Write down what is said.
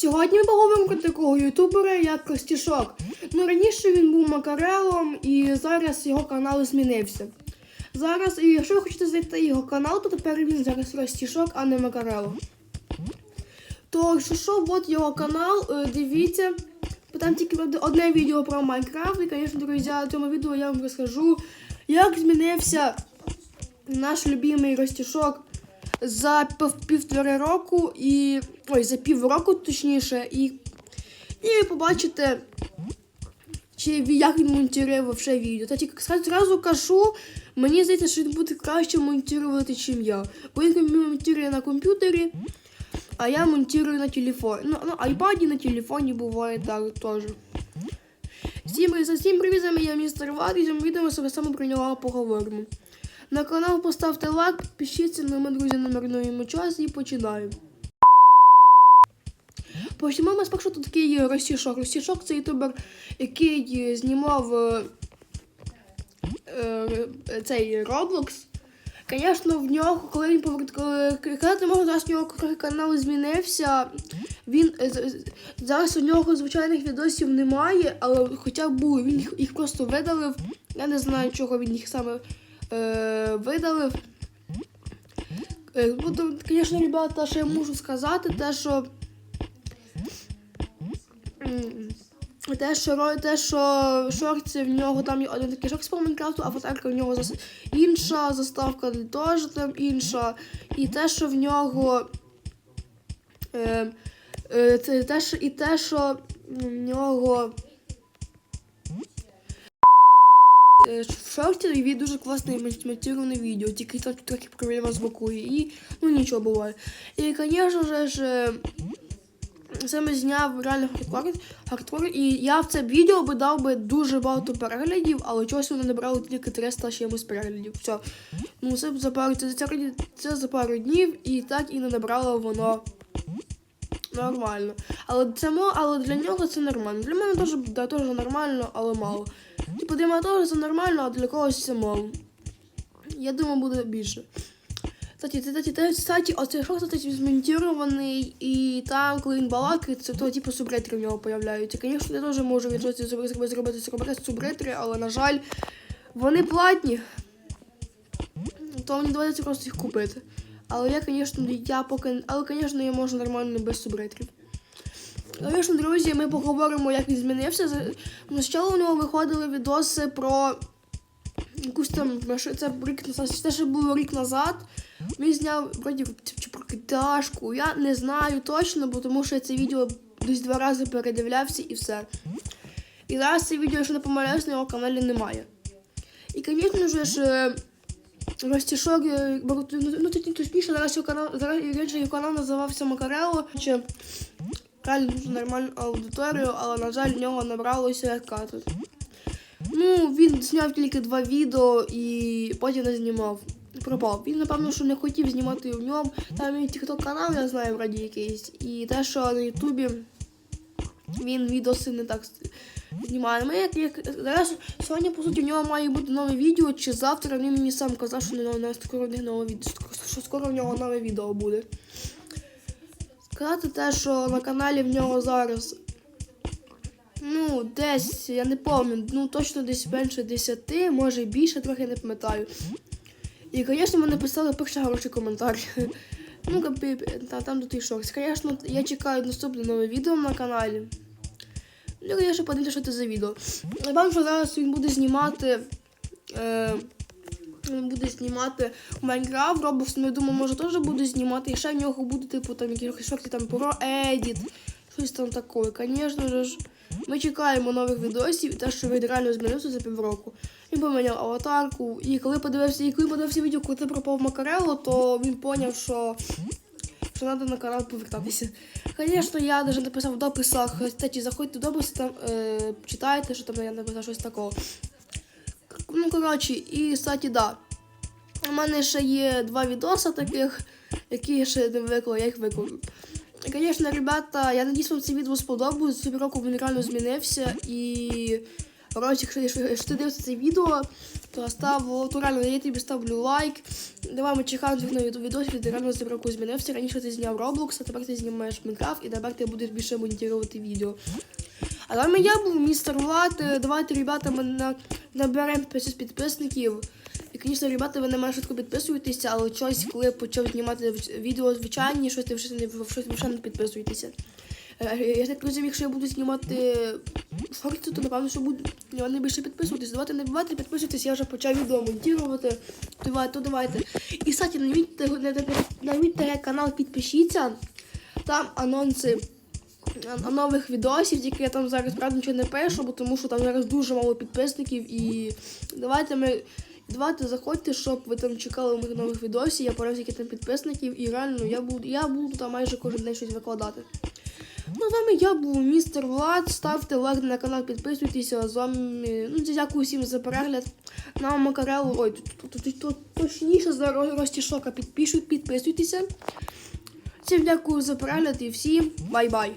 Сьогодні ми поговоримо про такого ютубера, як Костішок. Ну раніше він був макарелом і зараз його канал змінився. Зараз, і якщо ви хочете зайти його канал, то тепер він зараз Ростішок, а не Макарело. То якщо що, от його канал, е, дивіться. Там тільки одне відео про Майнкрафт. І, звісно, друзі, в цьому відео я вам розкажу, як змінився наш любимий Ростішок за пів- півтори року і. Ой, за півроку точніше, і. І побачите, чи як він монтує вообще відео. Та тільки зразу кажу, мені здається, що він буде краще монтувати, ніж я. Бо він монтує на комп'ютері, а я монтую на телефоні. Ну, на айпаді, на телефоні буває так теж. Всім, привіт- всім привіт, я містер Ват, і цьому відео ми саме про нього поговоримо. На канал поставте лайк, підпишіться, ну ми, друзі, не марнуємо час і починаємо. Почнемо ми спершу тут такий Ростішок. Ростішок це ютубер, який е, знімав е, е, цей Roblox. Звісно, в нього, коли він повер... коли казати можна, зараз в нього канал змінився. Він е, зараз у нього звичайних відосів немає, але хоча б були. Він їх просто видалив. Я не знаю, чого він їх саме е, видалив. Е, ну, Звісно, ребята, що я можу сказати, те, що. Те, що те, що шорти в нього там є один такий шорт по Майнкрафту, а фотелька в нього зас... інша, заставка теж там інша. І те, що в нього. Е, е, те, і те, що в нього. В шорті він дуже класний монтірований відео, тільки трохи проблема з бокою. І ну нічого буває. І, звісно ж, е, саме зняв реально хардкор, хардкор, і я в це відео би дав би дуже багато переглядів, але чогось воно набрало тільки 300 чимось переглядів. Все. Ну, це за пару, це, це, за пару днів, і так і не набрало воно нормально. Але це але для нього це нормально. Для мене теж, да, нормально, але мало. Типу, для мене це нормально, а для когось це мало. Я думаю, буде більше. Кстати, кстати, кстати, оцей шок, кстати, змонтірований, і там, коли він балакає, це то, типу, субритри в нього появляються. Звісно, я теж можу від щось зробити, зробити але, на жаль, вони платні. То мені доведеться просто їх купити. Але я, звісно, я поки. Але, звісно, я можу нормально без субритрів. Звісно, друзі, ми поговоримо, як він змінився. Ну, Спочатку у нього виходили відоси про якусь там це рік назад, це ще було рік назад. Він зняв вроді чи про киташку. Я не знаю точно, бо тому що я це відео десь два рази передивлявся і все. І зараз це відео, якщо не помиляюсь, на його каналі немає. І, звісно ж, е, Ростішок, е, ну, ну точніше, зараз його канал, зараз його канал називався Макарело. Чи реально дуже нормальну аудиторію, але, на жаль, в нього набралося як кажуть. Ну, він зняв тільки два відео і потім не знімав. Пропав. Він, напевно, що не хотів знімати в ньому. Там і тікток канал, я знаю, вроді якийсь. І те, що на Ютубі він відоси не так знімає. Ми як, як зараз сьогодні, по суті, в нього має бути нове відео, чи завтра він мені сам казав, що не на скоро них нове що скоро в нього нове відео буде. Сказати те, що на каналі в нього зараз. Ну, десь, я не пам'ятаю, ну точно десь менше 10, може більше, трохи не пам'ятаю. І, звісно, ми написали перший хороший коментар. Ну, капі, та, там тут і шорс. Звісно, я чекаю наступне нове відео на каналі. Ну, я ще подивлюся, що це за відео. Я бачу, що зараз він буде знімати. Е, буде знімати Майнкрафт, Roblox, ну, я думаю, може теж буде знімати. І ще в нього буде, типу, там якісь шорти там про едіт, щось там таке. Звісно ж, ми чекаємо нових відосів і те, що він реально змінився за півроку. Він поміняв аватарку, і коли подивився, і коли подивився відео, коли пропав Макарело, то він зрозумів, що, що треба на канал повертатися. Звісно, я навіть написав в дописах, заходьте в дописи, там е, читайте, що там я написав щось такого. Ну, коротше, і, кстати, да. У мене ще є два відоси таких, які я ще не виклав, я їх викладу. І, Звісно, ребята, я надіюсь, вам це відео сподобалось. Цього року він реально змінився і Коротше, якщо, якщо ти дивишся це відео, то став, то реально я тобі ставлю лайк. Давай ми чекаємо нових відосів, ти реально зібраку змінився. Раніше ти зняв Roblox, а тепер ти знімаєш Minecraft і тепер ти будеш більше монтувати відео. А вами я був містер Влад. Е, Давайте, ребята, ми на, наберемо 500 підписників. І, звісно, ребята, ви на мене швидко підписуєтеся, але щось, коли почав знімати відео звичайні, щось ти вже не не підписуєтеся. Е, Я так розумію, якщо я буду знімати шорти, то напевно, що буду на більше підписуватись. Давайте не бувайте, підписуйтесь, я вже почав відео монтувати. То давайте. І, кстати, на мій, на, канал підпишіться. Там анонси нових відосів, тільки я там зараз правда нічого не пишу, бо тому що там зараз дуже мало підписників і давайте ми. Давайте заходьте, щоб ви там чекали моїх нових відосів, я порав які там підписників, і реально я буду, я буду там майже кожен день щось викладати. Ну, з вами я був містер Влад. Ставте лайк на канал, підписуйтесь. З вами. Ну, дякую всім за перегляд. На Макарелу. Ой, точніше за Ро- Ростішока підпишуть, підписуйтеся. Всім дякую за перегляд і всім бай-бай.